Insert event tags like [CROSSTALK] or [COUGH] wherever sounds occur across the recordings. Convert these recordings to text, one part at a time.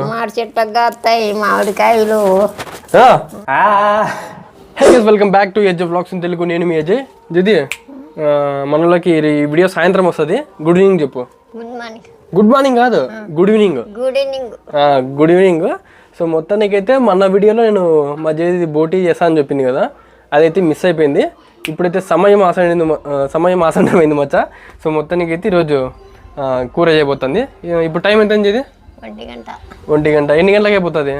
మామిడి చెట్లకు కాస్తాయి మామిడికాయలు. Hey welcome back to AJ blogs in Telugu నేను మీ అజయ్ దిది మనలోకి ఈ వీడియో సాయంత్రం వస్తుంది. గుడ్ ఈవినింగ్ చెప్పు. గుడ్ మార్నింగ్ గుడ్ మార్నింగ్ కాదు good evening good evening good evening so మొత్తానికైతే మన వీడియోలో నేను మా జేది బోటీ చేస్తా అని చెప్పింది కదా అదైతే మిస్ అయిపోయింది. ఇప్పుడైతే సమయం ఆసండి సమయం ఆసన్నమైంది మచ్చ. సో మొత్తానికైతే ఈరోజు ఆ, కూర చేయబోతుంది. ఇప్పుడు టైం ఎంత ఇది ఒంటి గంట. ఒంటి గంట. ఎన్ని గంటలకు అయిపోతుంది?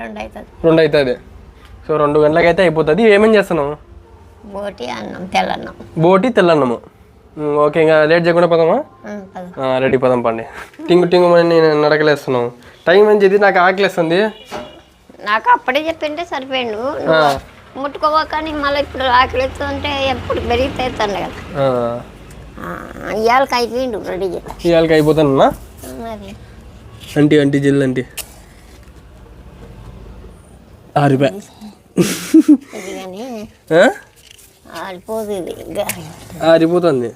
రెండు అవుతుంది రెండు అవుతుంది సో రెండు గంటలకు అయితే అయిపోతుంది. ఏమేం చేస్తున్నావు? బోటి అన్నం తెల్లన్నం. బోటి తెల్లన్నము. ఓకే ఇంకా లేట్ చేయకుండా పదమా. రెడీ పదం పండి. టింగు టింగు అని నేను నడకలేస్తున్నావు టైం ఏం చేది? నాకు ఆకలేస్తుంది. నాకు అప్పుడే చెప్పింటే సరిపోయిండు. ముట్టుకోవకని మళ్ళీ ఇప్పుడు ఆకలిస్తుంటే ఎప్పుడు పెరిగిపోతాను కదా. ఇవాళకి అయిపోయిండు రెడీ చేసి ఇవాళకి అయిపోతానన్నా? అంటీ అంటీ జిల్ అంటీ. ఆరిపా ఇది కానీ ఆ? ఆడిపోదు ఇది ఇంకా ఆరిపోతుంది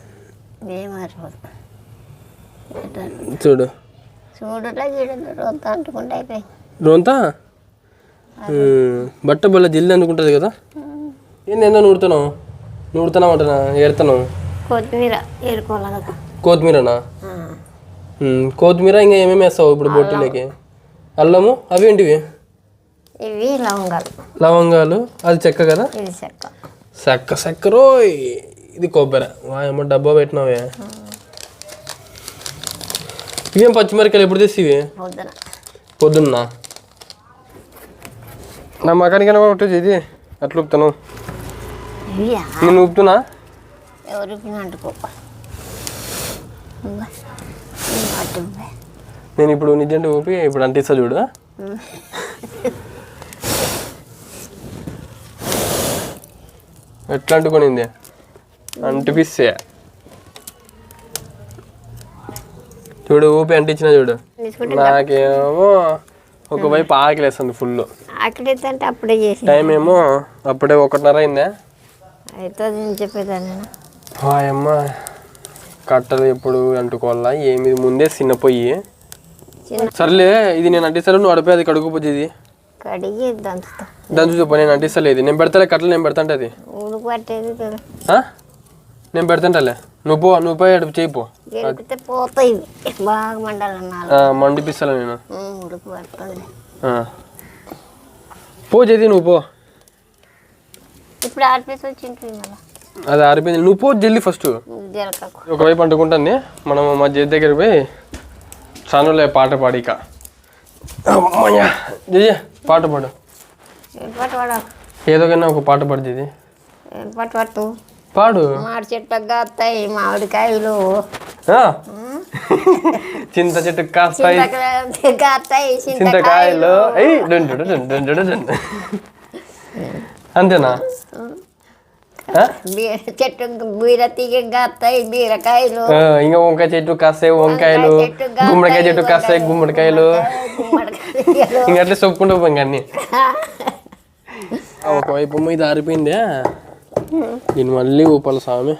చూడు. రొంత బట్ట బల్ల జిల్లు అనుకుంటుంది కదా. ఏంది ఏందో నూడుతున్నావు నూడుతున్నావు అంటున్నా ఏడుతున్నావు? కొత్తిమీర కొత్తిమీరనా? కొత్తిమీర ఇంకా ఏమేమి వేస్తావు ఇప్పుడు బొట్టులోకి? అల్లము? అవి ఏంటివి? ఇవి లవంగాలు. లవంగాలు? అది చెక్క కదా? ఇది చెక్క. చెక్క చెక్కరో ఇది కొబ్బరి. వాయమ్మ డబ్బా పెట్టినావే. ఇవేం పచ్చిమిరకాయలు ఎప్పుడు పొద్దున. పొద్దున్న? నా మకానికైనా కొట్టేది ఇది. అట్లా ఊపుతాను ఇవియా నేను ఊపుతున్నా? ఎవరు నేను ఇప్పుడు నిజంగా ఊపి ఇప్పుడు అంటిస్తా చూడు. ఎట్లా అంటుకొనింది? అంటిపిస్తే. చూడు ఊపి అంటించిన చూడు. నాకేమో ఒకవైపు ఆకలేస్తుంది ఫుల్ అప్పుడే చేసి టైం ఏమో అప్పుడే ఒకటిన్నర అయిందే. అయితే నేను చెప్పేదాన్ని. నేను. అమ్మ కట్టలు ఎప్పుడు అంటుకోవాలా? ఏమి? ముందే చిన్న పొయ్యి. సర్లే ఇది నేను అంటిస్తాను నువ్వు అడిపోయి కడుగుపోతే ఇది. కడిగి దంచుతా దాని చూప నేను అంటిస్తలేదు నేను పెడతాలే కట్టలు నేను పెడతాంటే అది? నేను పెడతాంటలే నువ్వు పో నువ్వు పోయి అడుపు చేయి పో. గెలిపితే పోతాయి బాగా మండిపిస్తాను నేను. పో చేతి నువ్వు పో. ఇప్పుడు ఆర్పేసి వచ్చింటుంది మళ్ళీ. అది ఆరిపోయింది. నువ్వు పో జల్లి ఫస్ట్ ఒకవైపు అంటుకుంటుంది మనం మా చేతి దగ్గర పోయి చానులే పాట పాడి ఇక అమ్మయ్యా. జయ పాట పాడు. ఏదో కన్నా ఒక పాట పాడు జది ఏం పాటు పట్టు పాడు. మామిడి చెట్లకు కాస్తాయి మామిడికాయలు? చింత చెట్టు కాస్తాయి. చింతకాయలు. అంతేనా? చెట్టు బీర తీగ బీరకాయలు. ఇంకా వంకాయ చెట్టు కాస్తాయి వంకాయలు గుమ్మడికాయ చెట్టు కాస్తాయి గుమ్మడికాయలు. ఇంకా అట్లా చెప్పుకుంటూ పోయి అన్ని. [LAUGHS] ఒకవైపు ఇది ఆరిపోయిందే. దీన్ని మళ్ళీ ఊపాలి స్వామి.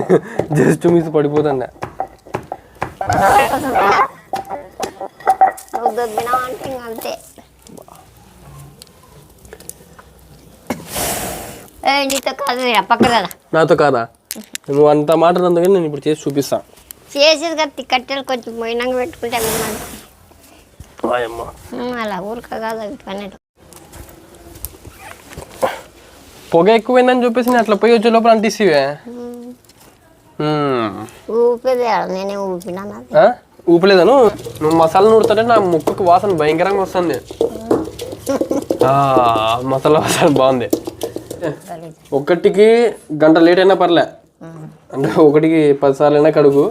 [LAUGHS] Just miss పడిపోతుండే. [LAUGHS] దొబ్బినా అంటే అంతే. ఏ నీతో కాదు రా, నాతో కాదా? నువ్వు అంత మాట అందుకని నేను ఇప్పుడు చేసి చూపిస్తా. చేసేది కదా కట్టెలు కొంచెం పోయినాక పెట్టుకుంటే. అలా ఊరక కాదు అవి పన్నెండు. పొగ ఎక్కువైందని చెప్పేసి నేను అట్లా పోయి వచ్చే లోపల అంటిసివే ఊపేది నేనే ఊపినా ఊపలేదను. నువ్వు మసాలా నూడుతుంటే నా ముక్కుకు వాసన భయంకరంగా వస్తుంది. [LAUGHS] మసాలా వాసన బాగుంది. ఒకటికి గంట లేట్ అయినా పర్లే. అంటే ఒకటికి పది సార్లు అయినా కడుగు.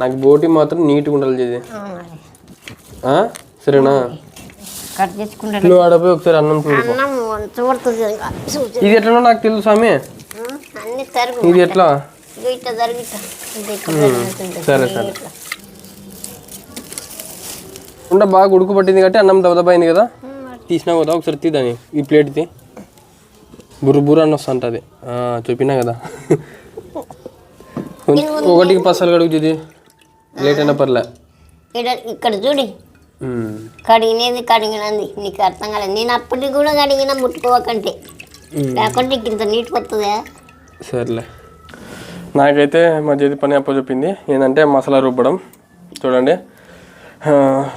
నాకు బోటి మాత్రం నీట్గా ఉండాలి చేది? సరేనా? నువ్వు ఆడపోయి ఒకసారి అన్నం చూడు ఇది ఎట్లనో నాకు తెలుసు స్వామి. ఇది ఎట్లా. సరే సరే. ఉండ బాగా ఉడుకు పట్టింది కాబట్టి అన్నం దబదబా అయింది కదా? తీసినా కదా ఒకసారి తీదని ఈ ప్లేట్ తీ. బుర్ర బుర్ర అని వస్తుంటుంది చెప్పినా కదా. [LAUGHS] ఒకటికి పసలు కడుగు ఇది లేట్ అయినా పర్లే. ఇక్కడ చూడి. కడిగినది కడిగినది. నీకు అర్థం కాలేదు నేను అప్పటికి కూడా కడిగిన ముట్టుకోవకంటే లేకుంటే ఇంత నీట్ వస్తుందా సర్లే. నాకైతే మా చేతి పని అప్ప చెప్పింది ఏంటంటే మసాలా రుబ్బడం. చూడండి.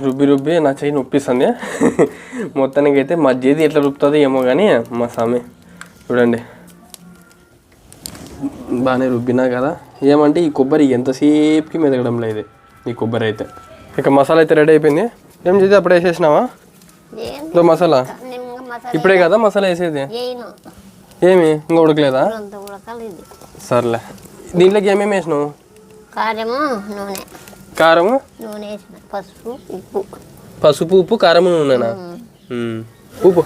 రుబ్బి రుబ్బి నా చెయ్యి నొప్పిస్తుంది. మొత్తానికి అయితే మా చేతి ఎట్లా రుబ్బుతుందో ఏమో కానీ మా స్వామి చూడండి. బాగానే రుబ్బినా కదా. ఏమంటే ఈ కొబ్బరి ఎంతసేపుకి మెదగడం లేదు ఈ కొబ్బరి అయితే. ఇక మసాలా అయితే రెడీ అయిపోయింది. ఏం చేసి అప్పుడే వేసేసినావా? ఇదో మసాలా? ఇప్పుడే కదా మసాలా వేసేది? ఏమి? ఇంకా ఉడకలేదా? సర్లే. దీంట్లోకి ఏమేమి వేసినావు? కారము నూనె. కారము? నూనె వేసిన పసుపు ఉప్పు. పసుపు ఉప్పు కారము నూనెనా. ఉప్పు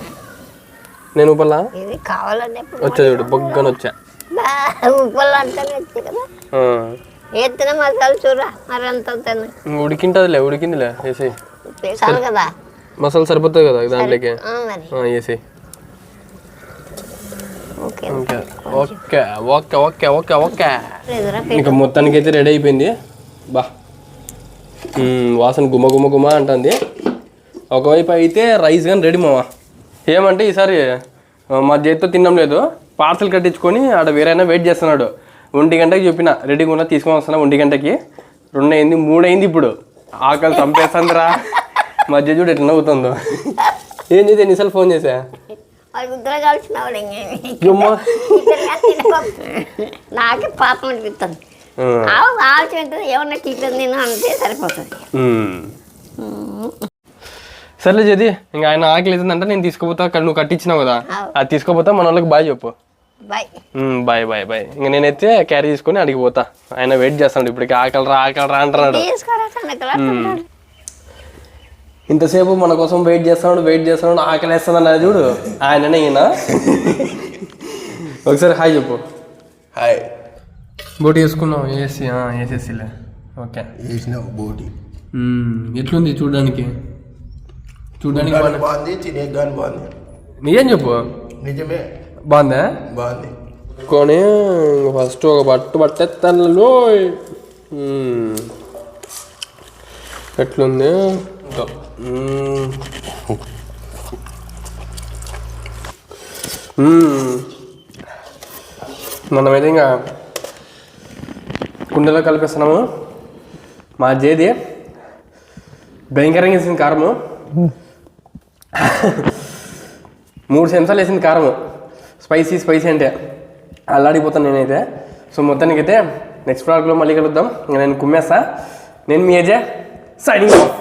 నేను ఉప్పలా ఇది కావాలంటే వచ్చా చూడు బొగ్గన వచ్చా. ఉప్పలు అంటానే వచ్చి కదా. ఎత్తిన మసాలా చూరా మరి ఎంత అవుతుంది ఉడికింటదిలే ఉడికిందిలే వేసి చాలు కదా. మసాలా సరిపోతుంది కదా దాంట్లోకి? ఆ, మరి. ఆ, వేసి okay okay. Okay okay okay ఇంకా మొత్తానికి అయితే రెడీ అయిపోయింది. బా. వాసన గుమ గుమ గుమ అంటుంది. ఒకవైపు అయితే రైస్ కానీ రెడీ మావా? ఏమంటే ఈసారి మా చేతితో తినడం లేదు. పార్సల్ కట్టించుకొని ఆడ వేరైనా వెయిట్ చేస్తున్నాడు. ఒంటి గంటకి చెప్పిన రెడీగా ఉన్నా తీసుకొని వస్తున్నా ఒంటి గంటకి. రెండు అయింది మూడు అయింది ఇప్పుడు. ఆకలి చంపేస్తుందిరా. మధ్య చూడు ఎట్లా నవ్వుతుందో. ఏం చేసి? ఎన్నిసార్లు ఫోన్ చేసా. నాకే పాపం అనిపిస్తుంది ఆవు ఆలోచన ఏమన్నా అంటే సరిపోతుంది. సర్లే జది ఇంకా ఆయన ఆకలి అవుతుందంటే నేను తీసుకుపోతా అక్కడ నువ్వు కట్టించినావు కదా. అది తీసుకుపోతా మన వాళ్ళకి బాయ్ చెప్పు. బాయ్. బాయ్ బాయ్ ఇంకా నేనైతే క్యారీ తీసుకొని అడిగి పోతా. ఆయన వెయిట్ చేస్తాడు ఇప్పటికి ఆకలి రా ఆకలి రా అంటున్నాడు. ఇంతసేపు మన కోసం వెయిట్ చేస్తున్నాడు వెయిట్ చేస్తున్నాడు ఆకలి వేస్తుంది అన్నది చూడు. ఆయననే ఈయన. [LAUGHS] ఒకసారి హాయ్ చెప్పు. హాయ్. బోటి వేసుకున్నావు ఏసీ ఏసీసీలే ఓకే. వేసినావు బోటి. ఎట్లుంది చూడడానికి? చూడడానికి బాగుంది. తినే కానీ బాగుంది. నీకేం చెప్పు. నిజమే. బాగుందా? బాగుంది. కొని ఫస్ట్ ఒక బట్టు పట్టేస్తాను ఎట్లుంది. మనమైతే ఇంకా కుండలో కలిపిస్తున్నాము. మా జేది భయంకరంగా వేసింది కారము. మూడు చెంచాలు వేసింది కారము. స్పైసీ స్పైసీ అంటే అల్లాడిపోతాను నేనైతే. సో మొత్తానికి అయితే నెక్స్ట్ ప్రోడక్ట్లో మళ్ళీ కలుద్దాం. నేను కుమ్మేస్తా. నేను మీ ఏజే సైనింగ్ ఆఫ్